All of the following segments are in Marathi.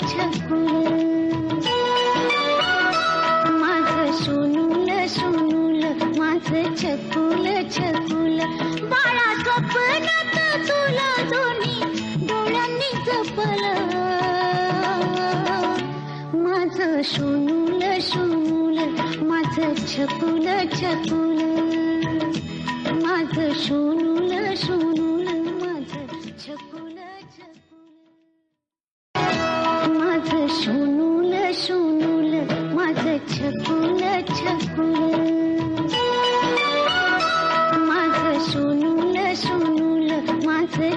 छकुल छकुल सोनूल सोनूल माझं बाळा स्वप्नात तुला दोन्ही डोळ्यांनी जपलं माझं सोनूल सोनूल माझं छकुल छकुल माझं सोनूल सोनूल माझं छकुल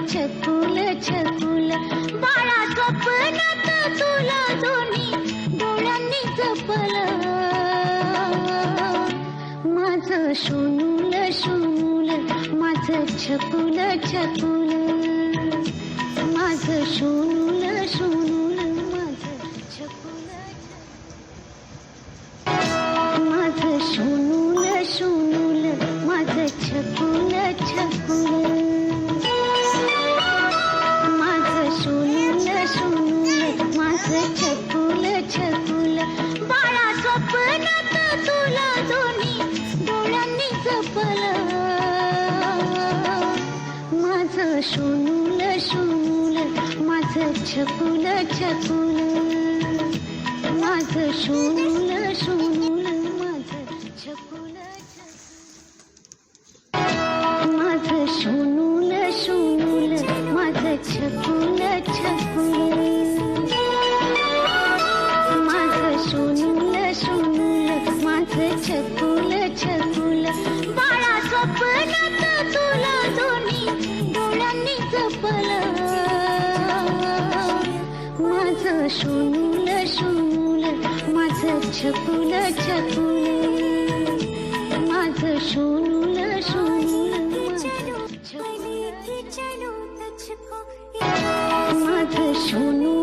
छकुल छकुल बाळा स्वप्नात तुला दोन्ही डोळ्यांनी जपल. माझं सोनूल सोनूल माझं छकुल छकुल माझं सोनूल छकुल छकुल बाळा स्वप्नात तुला दोन्ही डोळ्यांनी जपलं. माझं सोनूल सोनूल माझं छकुल छकुल. माझं सोनूल सोनूल शूल शूल माझं छकुल छकुल माझं शूल शूल माझं छकुल माझं शूल